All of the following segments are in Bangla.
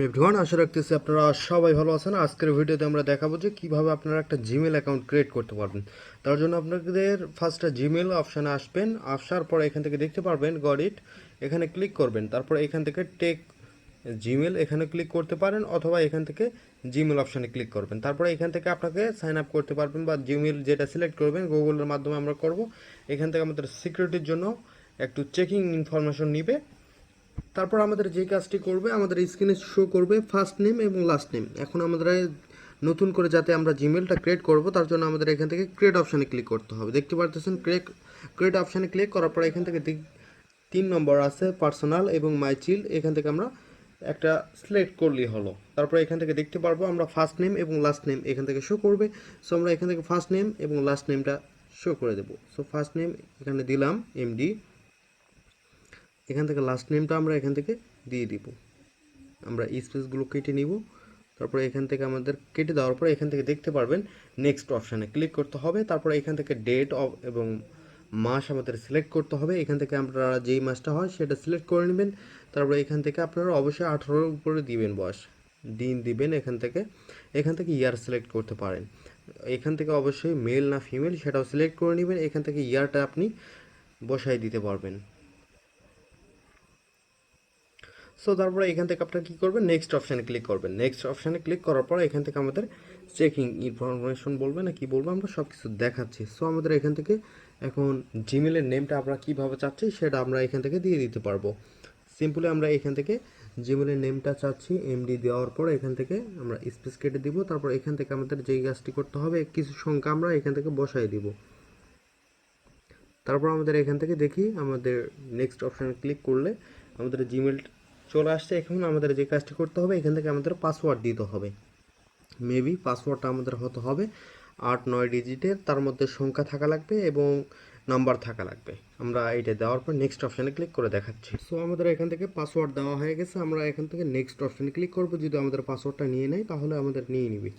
এভরিওয়ান আশা রাখতেছি আপনারা সবাই ভালো আছেন। আজকের ভিডিওতে আমরা দেখাবো যে কীভাবে আপনারা একটা জিমেল অ্যাকাউন্ট ক্রিয়েট করতে পারবেন। তার জন্য আপনাদের ফার্স্টে জিমেল অপশানে আসবেন। আসার পর এখান থেকে দেখতে পারবেন গড ইট এখানে ক্লিক করবেন। তারপর এখান থেকে টেক জিমেল এখানে ক্লিক করতে পারেন অথবা এখান থেকে জিমেল অপশানে ক্লিক করবেন। তারপরে এখান থেকে আপনাকে সাইন আপ করতে পারবেন বা জিমেল যেটা সিলেক্ট করবেন গুগলের মাধ্যমে আমরা করব। এখান থেকে আমাদের সিকিউরিটির জন্য একটু চেকিং ইনফরমেশন নিবে। তারপর আমাদের যে কাজটি করবে, আমাদের স্ক্রিনে শো করবে ফার্স্ট নেম এবং লাস্ট নেম এখন আমাদের নতুন করে যাতে আমরা জিমেলটা ক্রিয়েট করব, তার জন্য আমাদের এখান থেকে ক্রিয়েট অপশানে ক্লিক করতে হবে। দেখতে পারতেছেন ক্রিয়েট ক্রিয়েট অপশানে ক্লিক করার পর এখান থেকে তিন নম্বর আছে পার্সোনাল এবং মাই চিল এখান থেকে আমরা একটা সিলেক্ট করলেই হলো। তারপরে এখান থেকে দেখতে পারব আমরা ফার্স্ট নেম এবং লাস্ট নেম এখান থেকে শো করবে। সো আমরা এখান থেকে ফার্স্ট নেম এবং লাস্ট নেমটা শো করে দেবো। সো ফার্স্ট নেম এখানে দিলাম এমডি এখান থেকে লাস্ট নেমটা আমরা এখান থেকে দিয়ে দিব আমরা স্পেসগুলো কেটে নিব তারপরে এখান থেকে আমাদের কেটে দেওয়ার পরে এখান থেকে দেখতে পারবেন নেক্সট অপশানে ক্লিক করতে হবে তারপরে এখান থেকে ডেট এবং মাস আমাদের সিলেক্ট করতে হবে এখান থেকে আপনারা যেই মাসটা হয় সেটা সিলেক্ট করে নেবেন তারপরে এখান থেকে আপনারা অবশ্যই আঠারোর উপরে দিবেন বয়স দিন দিবেন এখান থেকে এখান থেকে ইয়ার সিলেক্ট করতে পারেন এখান থেকে অবশ্যই মেল না ফিমেল সেটাও সিলেক্ট করে নেবেন এখান থেকে ইয়ারটা আপনি বসাই দিতে পারবেন সো তারপরে এখান থেকে আপনারা কী করবেন? নেক্সট অপশানে ক্লিক করবেন। নেক্সট অপশানে ক্লিক করার পর এখান থেকে আমাদের চেকিং ইনফরমেশন বলবে না কি বলব, আমরা সব কিছু দেখাচ্ছি। সো আমাদের এখান থেকে এখন জিমেলের নেমটা আমরা কীভাবে চাচ্ছি, সেটা আমরা এখান থেকে দিয়ে দিতে পারব। সিম্পলি আমরা এখান থেকে জিমেলের নেমটা চাচ্ছি এমডি দেওয়ার পর এখান থেকে আমরা স্পেস কেটে দিব। তারপর এখান থেকে আমাদের যেই কাজটি করতে হবে, কিছু সংখ্যা আমরা এখান থেকে বসাই দিব। তারপর আমাদের এখান থেকে দেখি, আমাদের নেক্সট অপশানে ক্লিক করলে আমাদের জিমেল চলে আসছে, এখন আমাদের যে কাজটি করতে হবে, এখান থেকে আমাদের পাসওয়ার্ড দিতে হবে। মেবি পাসওয়ার্ডটা আমাদের হতে হবে আট নয় ডিজিটের তার মধ্যে সংখ্যা থাকা লাগবে এবং নাম্বার থাকা লাগবে। আমরা এইটা দেওয়ার পর নেক্সট অপশানে ক্লিক করে দেখাচ্ছি। সো আমাদের এখান থেকে পাসওয়ার্ড দেওয়া হয়ে গেছে, আমরা এখান থেকে নেক্সট অপশানে ক্লিক করব। যদি আমাদের পাসওয়ার্ডটা নিয়ে নেয় তাহলে আমাদের নিয়ে নিবে।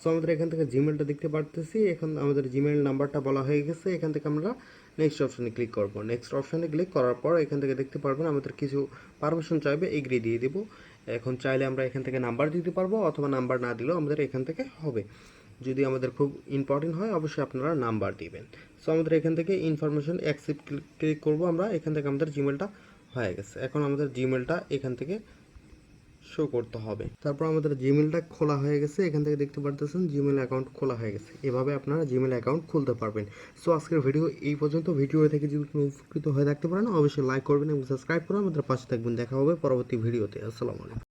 সো আমাদের এখান থেকে জিমেলটা দেখতে পারতেছি। এখন আমাদের জিমেল নাম্বারটা বলা হয়ে গেছে। এখান থেকে আমরা নেক্সট অপশানে ক্লিক করব। নেক্সট অপশানে ক্লিক করার পর এখান থেকে দেখতে পারবেন আমাদের কিছু পারমিশন চাইবে এগ্রি দিয়ে দিব। এখন চাইলে আমরা এখান থেকে নাম্বার দিতে পারব অথবা নাম্বার না দিলেও আমাদের এখান থেকে হবে। যদি আমাদের খুব ইম্পর্টেন্ট হয়, অবশ্যই আপনারা নাম্বার দিবেন। সো আমাদের এখান থেকে ইনফরমেশন অ্যাকসেপ্ট ক্লিক করব আমরা। এখান থেকে আমাদের জিমেলটা হয়ে গেছে। এখন আমাদের জিমেলটা এখান থেকে শো করতে হবে। তারপর আমাদের জিমেলটা খোলা হয়ে গেছে। এখান থেকে দেখতে পারতেছেন জিমেল অ্যাকাউন্ট খোলা হয়ে গেছে। এভাবে আপনারা জিমেল অ্যাকাউন্ট খুলতে পারবেন। সো আজকের ভিডিও এই পর্যন্ত। ভিডিও থেকে যদি কোনো উপকৃত হয়ে থাকতে পারেন অবশ্যই লাইক করবেন এবং সাবস্ক্রাইব করে আমাদের পাশে থাকবেন। দেখা হবে পরবর্তী ভিডিওতে আসসালামু আলাইকুম।